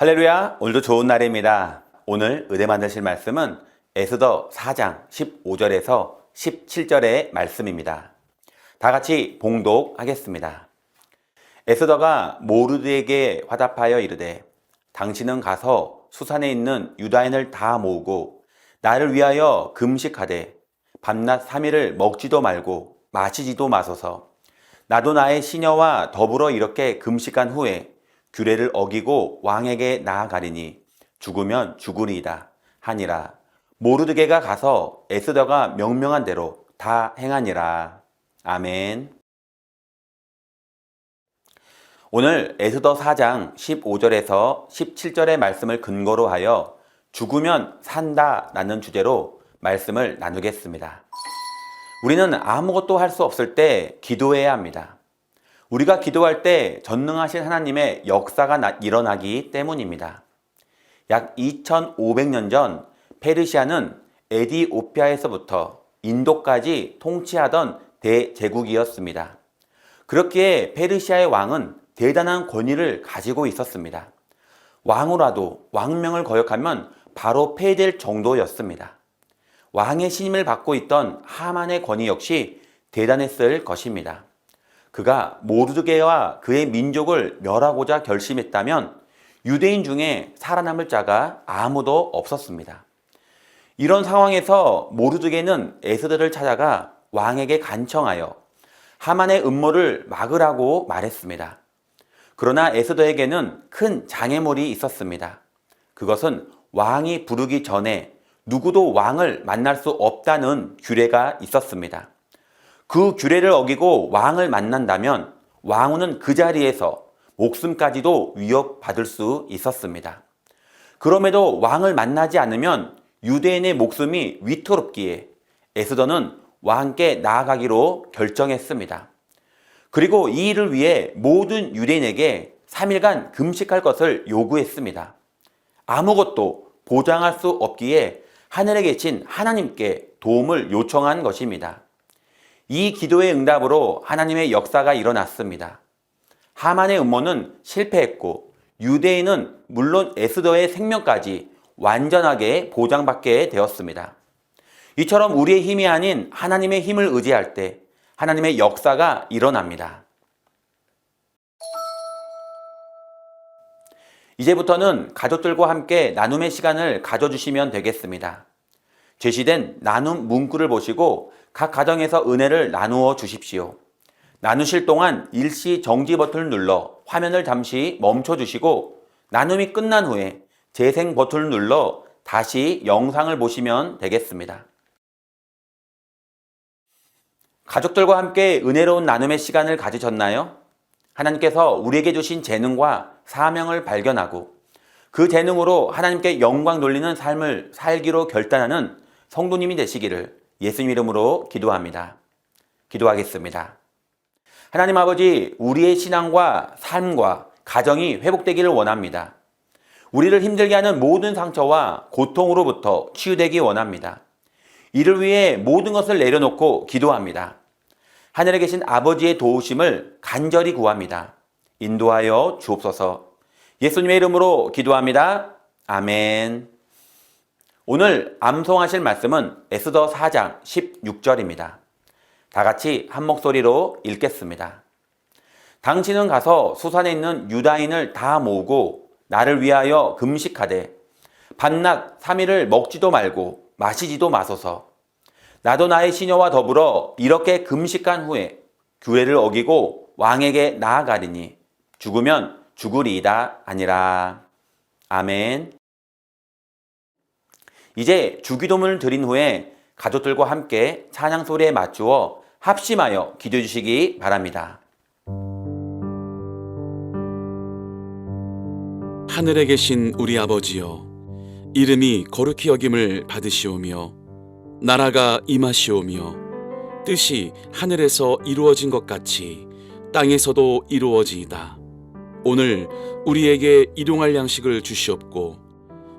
할렐루야, 오늘도 좋은 날입니다. 오늘 은혜 만드실 말씀은 에스더 4장 15절에서 17절의 말씀입니다. 다 같이 봉독하겠습니다. 에스더가 모르드에게 화답하여 이르되 당신은 가서 수산에 있는 유다인을 다 모으고 나를 위하여 금식하되 밤낮 3일을 먹지도 말고 마시지도 마소서 나도 나의 시녀와 더불어 이렇게 금식한 후에 규례를 어기고 왕에게 나아가리니 죽으면 죽으리이다 하니라 모르드게가 가서 에스더가 명명한 대로 다 행하니라 아멘 오늘 에스더 4장 15절에서 17절의 말씀을 근거로 하여 죽으면 산다 라는 주제로 말씀을 나누겠습니다. 우리는 아무것도 할 수 없을 때 기도해야 합니다. 우리가 기도할 때 전능하신 하나님의 역사가 나- 일어나기 때문입니다. 약 2500년 전 페르시아는 에디오피아에서부터 인도까지 통치하던 대제국이었습니다. 그렇기에 페르시아의 왕은 대단한 권위를 가지고 있었습니다. 왕으로라도 왕명을 거역하면 바로 폐될 정도였습니다. 왕의 신임을 받고 있던 하만의 권위 역시 대단했을 것입니다. 그가 모르드게와 그의 민족을 멸하고자 결심했다면 유대인 중에 살아남을 자가 아무도 없었습니다. 이런 상황에서 모르드게는 에스더를 찾아가 왕에게 간청하여 하만의 음모를 막으라고 말했습니다. 그러나 에스더에게는 큰 장애물이 있었습니다. 그것은 왕이 부르기 전에 누구도 왕을 만날 수 없다는 규례가 있었습니다. 그 규례를 어기고 왕을 만난다면 왕후는 그 자리에서 목숨까지도 위협받을 수 있었습니다. 그럼에도 왕을 만나지 않으면 유대인의 목숨이 위태롭기에 에스더는 왕께 나아가기로 결정했습니다. 그리고 이 일을 위해 모든 유대인에게 3일간 금식할 것을 요구했습니다. 아무것도 보장할 수 없기에 하늘에 계신 하나님께 도움을 요청한 것입니다. 이 기도의 응답으로 하나님의 역사가 일어났습니다. 하만의 음모는 실패했고 유대인은 물론 에스더의 생명까지 완전하게 보장받게 되었습니다. 이처럼 우리의 힘이 아닌 하나님의 힘을 의지할 때 하나님의 역사가 일어납니다. 이제부터는 가족들과 함께 나눔의 시간을 가져주시면 되겠습니다. 제시된 나눔 문구를 보시고 각 가정에서 은혜를 나누어 주십시오. 나누실 동안 일시 정지 버튼을 눌러 화면을 잠시 멈춰 주시고 나눔이 끝난 후에 재생 버튼을 눌러 다시 영상을 보시면 되겠습니다. 가족들과 함께 은혜로운 나눔의 시간을 가지셨나요? 하나님께서 우리에게 주신 재능과 사명을 발견하고 그 재능으로 하나님께 영광 돌리는 삶을 살기로 결단하는 성도님이 되시기를 예수님 이름으로 기도합니다. 기도하겠습니다. 하나님 아버지, 우리의 신앙과 삶과 가정이 회복되기를 원합니다. 우리를 힘들게 하는 모든 상처와 고통으로부터 치유되기 원합니다. 이를 위해 모든 것을 내려놓고 기도합니다. 하늘에 계신 아버지의 도우심을 간절히 구합니다. 인도하여 주옵소서. 예수님의 이름으로 기도합니다. 아멘. 오늘 암송하실 말씀은 에스더 4장 16절입니다. 다 같이 한 목소리로 읽겠습니다. 당신은 가서 수산에 있는 유다인을 다 모으고 나를 위하여 금식하되 밤낮 3일을 먹지도 말고 마시지도 마소서. 나도 나의 시녀와 더불어 이렇게 금식한 후에 규례를 어기고 왕에게 나아가리니 죽으면 죽으리이다 아니라. 아멘. 이제 주기도문을 드린 후에 가족들과 함께 찬양 소리에 맞추어 합심하여 기도해 주시기 바랍니다. 하늘에 계신 우리 아버지여 이름이 거룩히 여김을 받으시오며 나라가 임하시오며 뜻이 하늘에서 이루어진 것 같이 땅에서도 이루어지이다 오늘 우리에게 일용할 양식을 주시옵고